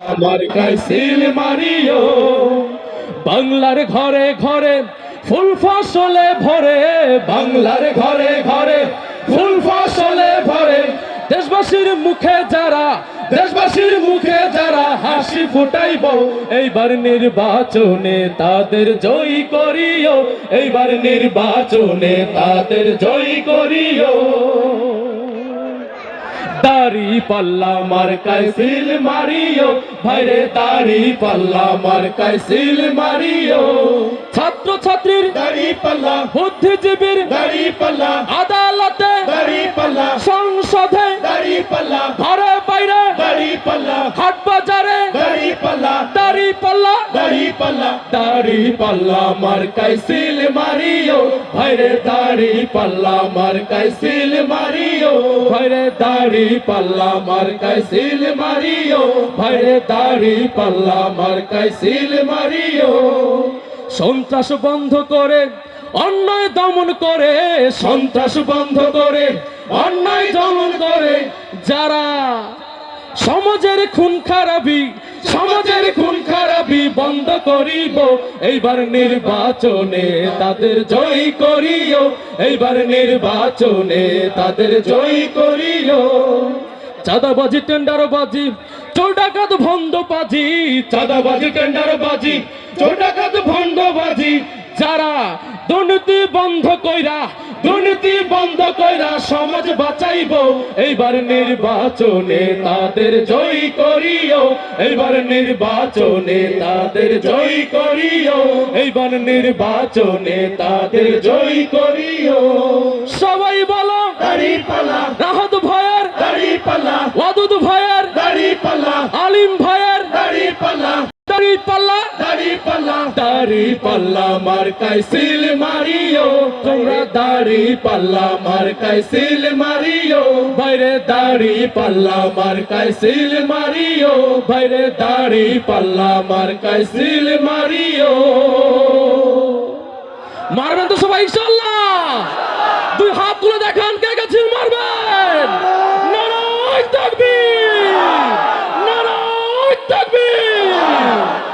আমার কাইসিল মারিও, বাংলার ঘরে ঘরে ফুল ফসলে ভরে, বাংলার ঘরে ঘরে ফুল ফসলে ভরে। দেশবাসীর মুখে যারা, দেশবাসীর মুখে যারা হাসি ফুটাইব, এইবার নির্বাচনে তাদের জয়ী করিও, এইবার নির্বাচনে তাদের জয়ী করিও। পাল্লা মার সিল মারিও। ভাইরে দাড়ি পাল্লা মার সিল মারিও। ছাত্র ছাত্রীর দাড়ি পাল্লা। বুদ্ধিজীবীর দাড়ি পাল্লা। আদালতে দাড়ি পাল্লা। পাল্লা, দাড়ি পাল্লা, মার্কায় সিল মারিও। ভাইরে দাড়ি পাল্লা, মার্কায় সিল মারিও। ভাইরে দাড়ি পাল্লা, মার্কায় সিল মারিও। ভাইরে দাড়ি পাল্লা, মার্কায় সিল মারিও। সন্ত্রাস বন্ধ করে অন্যায় দমন করে, সন্ত্রাস বন্ধ করে অন্যায় দমন করে যারা সমাজের খুন খারাপি, সমাজের খুন খারাপি বন্ধ করিব, এইবার নির্বাচনে তাদের জয় করিও, এইবার নির্বাচনে তাদের জয় করিও। চাঁদাবাজি, টেন্ডারবাজি চোর ভন্ড বাজি চাঁদাবাজি, টেন্ডারবাজি চোর ভন্ড বাজি যারা দুর্নীতি বন্ধ কইরা দুর্নীতি বন্ধ কইরা সমাজ বাঁচাইব। এইবার নির্বাচনে তাদের জয় করিও এইবার নির্বাচনে তাদের জয় করিও এইবার নির্বাচনে তাদের জয় করিও। সবাই বলো দাড়ি পাল্লা রাহত ভয়ের দাড়ি পাল্লা ওয়াদুদ ভয়ের দাড়ি পাল্লা আলিম ভয়ের দাড়ি পাল্লা দাড়ি পাল্লা দাড়ি পাল্লা দাড়ি পাল্লা মার্কায় সিল মারিও। তোমরা দাড়ি পাল্লা মার্কায় সিল মারিও। বাইরে দাড়ি পাল্লা মার্কায় সিল মারিও। বাইরে দাড়ি পাল্লা মার্কায় সিল মারিও। মারবেন তো সবাই ইনশাল্লাহ দুই হাত তুলে দেখান কে সিল মারবেন